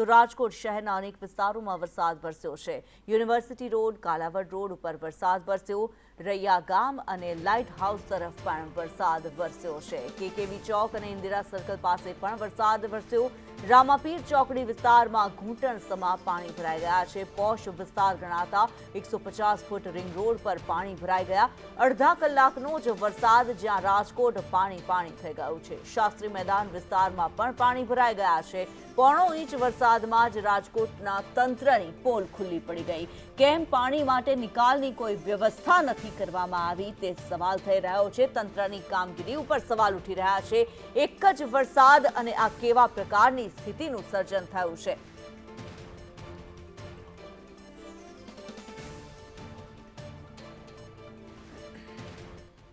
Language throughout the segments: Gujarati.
તો રાજકોટ શહેરના અનેક વિસ્તારોમાં વરસાદ વરસ્યો છે. યુનિવર્સિટી રોડ, કાલાવડ રોડ ઉપર વરસાદ વરસ્યો. રૈયા ગામ અને લાઇટ હાઉસ તરફ પણ વરસાદ વરસ્યો છે. કેકેવી ચોક અને ઇન્દિરા સર્કલ પાસે પણ વરસાદ વરસ્યો. રામાપીર ચોકડી વિસ્તારમાં ઘૂંટણ સમા પાણી ભરાઈ ગયા છે. પોશ વિસ્તાર ગણાતા એકસો પચાસ ફૂટ રિંગ રોડ પર પાણી ભરાઈ ગયા. અડધા કલાકનો જ વરસાદ જ્યાં રાજકોટ પાણી પાણી થઈ ગયું છે. શાસ્ત્રી મેદાન વિસ્તારમાં પણ પાણી ભરાઈ ગયા છે. પોણો ઇંચ વરસાદમાં જ રાજકોટના તંત્રની પોલ ખુલ્લી પડી ગઈ. કેમ પાણી માટે નિકાલની કોઈ વ્યવસ્થા નથી કરવામાં આવી તે સવાલ થઈ રહ્યો છે. તંત્રની કામગીરી ઉપર સવાલ ઉઠી રહ્યા છે. એક જ વરસાદ અને આ કેવા પ્રકારની સ્થિતિનું સર્જન થયું છે.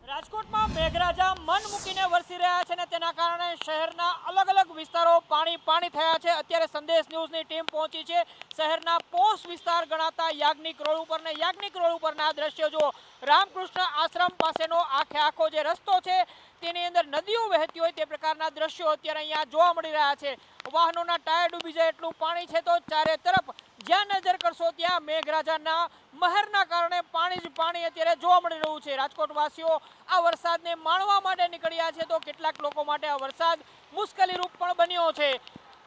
રાજકોટમાં મેઘરાજા મન મૂકીને વરસી રહ્યા છે અને તેના કારણે શહેરના અલગ અલગ વિસ્તારો પાણી પાણી થયા છે. અત્યારે સંદેશ ન્યૂઝની ટીમ પહોંચી છે. શહેરના પોસ્ટ વિસ્તાર ગણાતા યાજ્ઞિક રોડ ઉપર ને યાજ્ઞિક રોડ ઉપરના દ્રશ્યો જુઓ. રામકૃષ્ણ આશ્રમ પાસેનો આખે આખો જે રસ્તો છે તેની અંદર નદીઓ વહેતી હોય તે પ્રકારના દ્રશ્યો અત્યારે અહીંયા જોવા મળી રહ્યા છે. વાહનોના ટાયર ડૂબી જાય એટલું પાણી છે તો ચારે તરફ જ્યાં નજર કરશો ત્યાં મેઘરાજાના મહેરના કારણે પાણી જ પાણી અત્યારે જોવા મળી રહ્યું છે. રાજકોટવાસીઓ આ વરસાદને માણવા માટે નીકળ્યા છે તો કેટલાક લોકો માટે આ વરસાદ મુશ્કેલીરૂપ પણ બન્યો છે.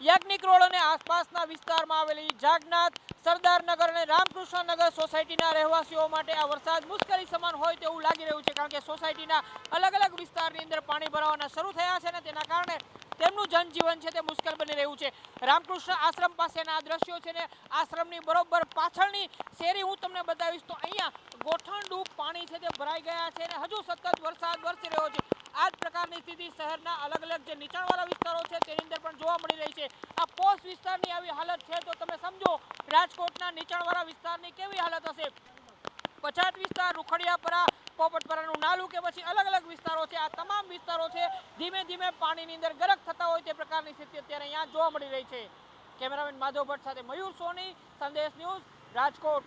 યાજ્ઞિક રોડ અને આસપાસના વિસ્તારમાં આવેલી જાગનાથ, સરદારનગર અને રામકૃષ્ણનગર સોસાયટીના રહેવાસીઓ માટે આ વરસાદ મુશ્કેલી સમાન હોય તેવું લાગી રહ્યું છે કારણ કે સોસાયટીના અલગ અલગ વિસ્તારની અંદર પાણી ભરાવાના શરૂ થયા છે ને તેના કારણે તેમનું જનજીવન છે તે મુશ્કેલ બની રહ્યું છે. રામકૃષ્ણ આશ્રમ પાસેના આ દ્રશ્યો છે ને, આશ્રમની બરોબર પાછળની શેરી હું તમને બતાવીશ તો અહીંયા ગોઠણડું પાણી છે તે ભરાઈ ગયા છે અને હજુ સતત વરસાદ વરસી રહ્યો છે. આ જ પ્રકારની સ્થિતિ શહેરના અલગ અલગ જે નીચાણવાળા વિસ્તારો છે તેની અંદર પણ જોવા મળી રહી છે. આ પોસ્ટ વિસ્તારની આવી હાલત છે તો તમે સમજો રાજકોટના નીચાણવાળા વિસ્તારની કેવી હાલત હશે? પછાત વિસ્તાર, રૂખડિયાપરા, પોપટપરાનું નાલું કે પછી અલગ અલગ વિસ્તારો છે, આ તમામ વિસ્તારો છે, ધીમે ધીમે પાણીની અંદર ગરક થતા હોય તે પ્રકારની સ્થિતિ અત્યારે અહીંયા જોવા મળી રહી છે. કેમેરામેન માધવ ભટ્ટ સાથે મયુર સોની, સંદેશ ન્યૂઝ, રાજકોટ.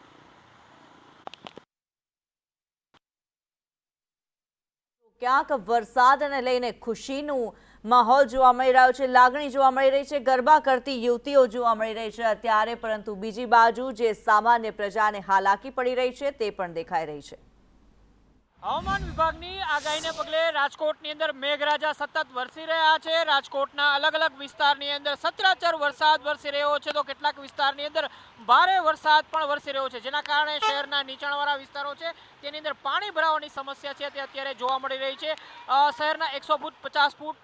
ક્યાંક વરસાદને લઈને ખુશીનું માહોલ જોવા મળી રહ્યો છે, લાગણી જોવા મળી રહી છે, ગરબા કરતી યુવતીઓ જોવા મળી રહી છે અત્યારે, પરંતુ બીજી બાજુ જે સામાન્ય પ્રજાને હાલાકી પડી રહી છે, તે પણ દેખાઈ રહી છે. હવામાન વિભાગની આગાહીને પગલે રાજકોટની અંદર મેઘરાજા સતત વરસી રહ્યા છે. રાજકોટના અલગ અલગ વિસ્તારની અંદર સત્રાચર વરસાદ વરસી રહ્યો છે. તો કેટલાક વિસ્તારની અંદર ભારે વરસાદ પણ વરસી રહ્યો છે. જેના કારણે શહેરના નીચાણવાળા વિસ્તારો છે, તેની અંદર પાણી ભરાવાની સમસ્યા છે તે અત્યારે જોવા મળી રહી છે. શહેરના એકસો ફૂટ પચાસ ફૂટ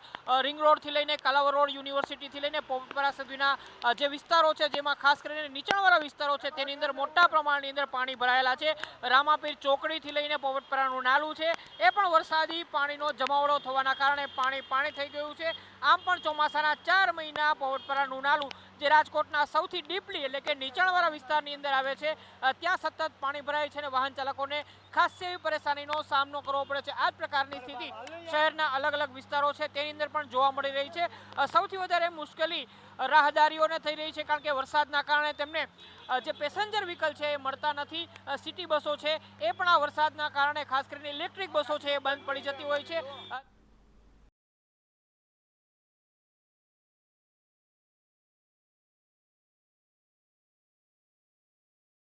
રિંગ રોડથી લઈને કાલાવર રોડ યુનિવર્સિટીથી લઈને પોપરા સુધીના જે વિસ્તારો છે, જેમાં ખાસ કરીને નીચાણવાળા વિસ્તારો છે, તેની અંદર મોટા પ્રમાણની અંદર પાણી ભરાયેલા છે. રામાપીર ચોકડીથી લઈને પોપટપરાનું નાલું છે. એ પણ વરસાદી પાણીનો જમાવડો થવાના કારણે પાણી પાણી થઈ ગયું છે. આમ પણ ચોમાસાના ચાર મહિના પોવટપરાનું નાલું જે રાજકોટના સૌથી ડીપલી એટલે કે નીચાણવાળા વિસ્તારની અંદર આવે છે ત્યાં સતત પાણી ભરાય છે અને વાહન ચાલકોને ખાસ એવી પરેશાનીનો સામનો કરવો પડે છે. આ પ્રકારની સ્થિતિ શહેરના અલગ અલગ વિસ્તારો છે, તેની અંદર પણ જોવા મળી રહી છે. સૌથી વધારે મુશ્કેલી રાહદારીઓને થઈ રહી છે કારણ કે વરસાદના કારણે તેમને જે પેસેન્જર વ્હીકલ છે એ મળતા નથી. સિટી બસો છે, એ પણ આ વરસાદના કારણે ખાસ કરીને ઇલેક્ટ્રિક બસો છે એ બંધ પડી જતી હોય છે.